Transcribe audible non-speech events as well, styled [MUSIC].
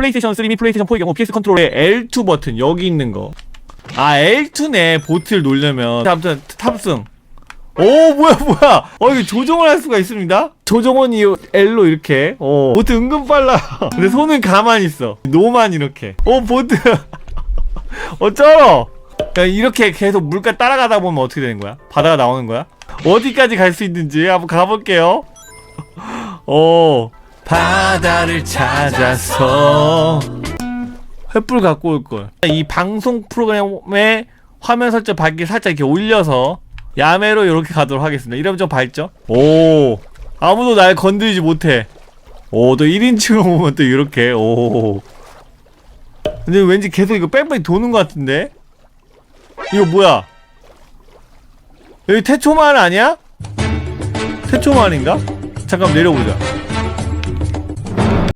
플레이스테이션 3및 플레이스테이션 4의 경우 PS 컨트롤의 L2 버튼 여기 있는 거. 아 L2네 보트를. 자, 아무튼 탑승. 오 뭐야 뭐야. 어 이거 조정을 할 수가 있습니다. 조정은 이 L로 이렇게. 어 보트 은근 빨라. [LAUGHS] 근데 손은 가만히 있어. 노만 이렇게. 오 보트. [LAUGHS] 야, 이렇게 계속 물가 따라가다 보면 어떻게 되는 거야? 바다가 나오는 거야? 어디까지 갈 수 있는지 한번 가볼게요. 오, [LAUGHS] 바다를 찾아서 횃불 갖고 올 걸. 이 방송 프로그램의 화면 설정 밝기 살짝 이렇게 올려서 야매로 이렇게 가도록 하겠습니다. 이러면 좀 밝죠? 오, 아무도 날 건드리지 못해. 오, 또 1인칭으로 보면 또 이렇게. 오. 근데 왠지 계속 이거 뺑뺑이 도는 것 같은데? 이거 뭐야? 여기 태초마을 아니야? 태초마을인가? 잠깐 내려보자.